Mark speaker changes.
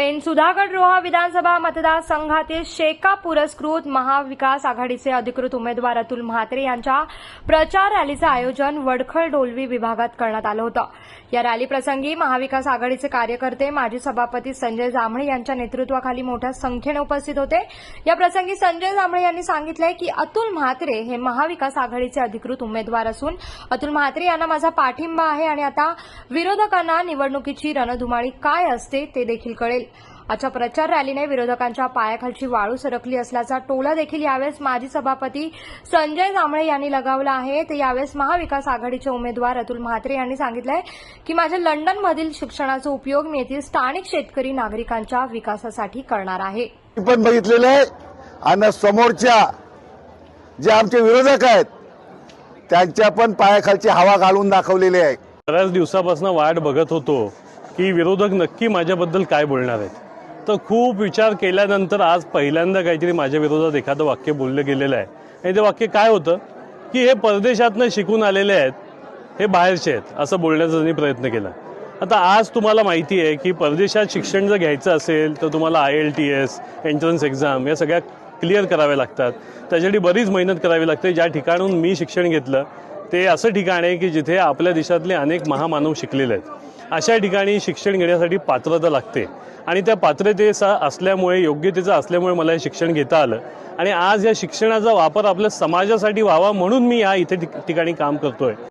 Speaker 1: Pen Sudhagad Roha विधानसभा मतदारसंघातील शेका पुरस्कृत महाविकास आघाडीचे अधिकृत उमेदवार अतुल म्हात्रे यांच्या प्रचार रॅलीचं आयोजन वडखळ डोलवी विभागात करण्यात आलं होतं. या रॅलीप्रसंगी महाविकास आघाडीचे कार्यकर्ते माजी सभापती संजय जांभळे यांच्या नेतृत्वाखाली मोठ्या संख्येने उपस्थित होते. या प्रसंगी संजय जांभळे यांनी सांगितलंय की अतुल म्हात्रे हे महाविकास आघाडीचे अधिकृत उमेदवार असून अतुल म्हात्रे यांना माझा पाठिंबा आहे आणि आता विरोधकांना निवडणुकीची रणधुमाळी काय असते ते देखील कळेल. आजच्या प्रचार रॅलीने विरोधकांच्या पायाखालची वाळू सरकली असल्याचा टोला देखील यावेळेस माजी सभापती संजय जांभळे यांनी लगावला आहे. ते यावेळेस महाविकास आघाडीचे उमेदवार अतुल म्हात्रे यांनी सांगितलंय की माझ्या लंडनमधील शिक्षणाचा उपयोग मी येथील स्थानिक शेतकरी नागरिकांच्या विकासासाठी करणार आहे.
Speaker 2: पण बघितलेलं आहे आणि समोरच्या जे आमचे विरोधक आहेत त्यांच्या पण पायाखालची हवा घालून दाखवलेली आहे.
Speaker 3: बऱ्याच दिवसापासून वाट बघत होतो की विरोधक नक्की माझ्याबद्दल काय बोलणार आहेत. तर खूप विचार केल्यानंतर आज पहिल्यांदा काहीतरी माझ्या विरोधात एखादं वाक्य बोललं गेलेलं आहे. आणि ते वाक्य काय होतं? की हे परदेशातनं शिकून आलेले आहेत हे बाहेरचे आहेत असं बोलण्याचा त्यांनी प्रयत्न केला. आता आज तुम्हाला माहिती आहे की परदेशात शिक्षण जर घ्यायचं असेल तर तुम्हाला I L T S entrance exam या सगळ्या क्लिअर कराव्या लागतात. त्याच्यासाठी बरीच मेहनत करावी लागते. ज्या ठिकाणून मी शिक्षण घेतलं ते असं ठिकाण आहे की जिथे आपल्या देशातले अनेक महामानव शिकलेले आहेत. अशा ठिकाणी शिक्षण घेण्यासाठी पात्रता लागते. आणि त्या पात्रतेचा असल्यामुळे योग्यतेचा असल्यामुळे मला हे शिक्षण घेता आलं. आणि आज या शिक्षणाचा वापर आपल्या समाजासाठी व्हावा म्हणून मी या इथे ठिक- ठिकाणी काम करतोय.